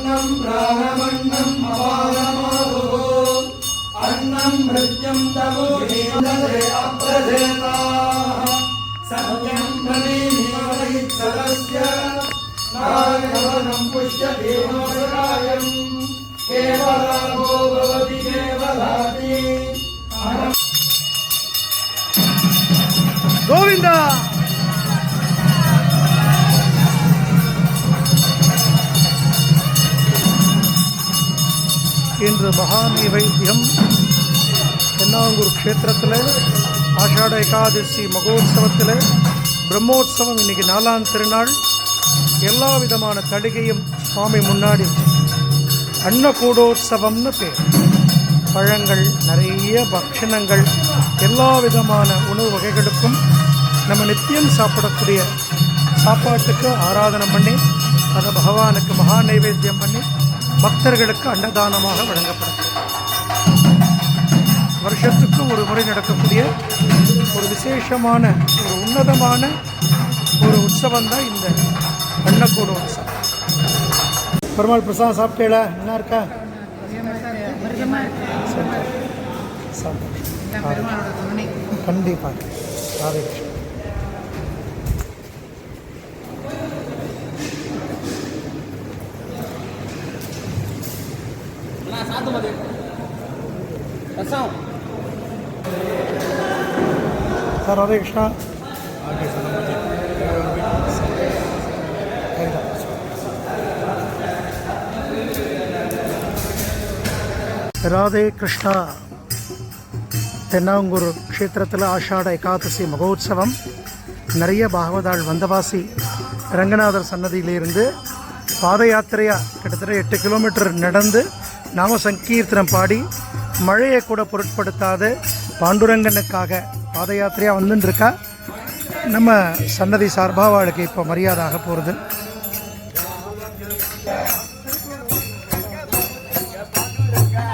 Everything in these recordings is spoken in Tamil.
అన్నం ప్రాణమన్నం అపారమాదో అన్నం మృత్యం తమో అప్రదేత సత్యం ప్రణీమై సదస్య నాగవనం పుష్య దేవసరాయం కేవలాగో భవతి కేవలాది గోవిందా இன்று மகா நைவேத்தியம் தென்னாங்கூர் க்ஷேத்திரத்தில் ஆஷாட ஏகாதசி மகோத்சவத்தில் பிரம்மோத்சவம் இன்னைக்கு நாலாம் திருநாள். எல்லா விதமான தடுகையும் சுவாமி முன்னாடி அன்னகூடோற்சவம்னு பேர். பழங்கள் நிறைய பக்ஷணங்கள் எல்லா விதமான உணவு வகைகளுக்கும் நம்ம நித்தியம் சாப்பிடக்கூடிய சாப்பாட்டுக்கு ஆராதனை பண்ணி அதை பகவானுக்கு மகா நைவேத்தியம் பண்ணி பக்தர்களுக்கு அன்னதானமாக வழங்கப்படும் வருஷத்துக்கு ஒரு முறை நடக்கக்கூடிய ஒரு விசேஷமான ஒரு உன்னதமான ஒரு உற்சவம் தான் இந்த அன்னக்கூட உற்சவம். பெருமாள் பிரசாதம் சாப்பிட்டேல என்ன இருக்கா? சந்தோஷம் கண்டிப்பாக ராதே கிருஷ்ணன். சார் ராதே கிருஷ்ணா. ராதே கிருஷ்ணா. தென்னாங்கூர் க்ஷேத்திரத்தில் ஆஷாட ஏகாதசி மகோத்சவம். நிறைய பாகவதாள் வந்தவாசி ரங்கநாதர் சன்னதியிலிருந்து பாத யாத்திரையாக கிட்டத்தட்ட எட்டு கிலோமீட்டர் நடந்து நாம சங்கீர்த்தனம் பாடி மழையை கூட பொருட்படுத்தாத பாண்டுரங்கனுக்காக பாத யாத்திரையாக வந்துட்டுருக்கா நம்ம சன்னதி சார்பாக அவளுக்கு இப்போ மரியாதாக போகிறது.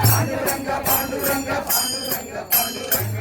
பாண்டுரங்க பாண்டுரங்க பாண்டுரங்க பாண்டுரங்க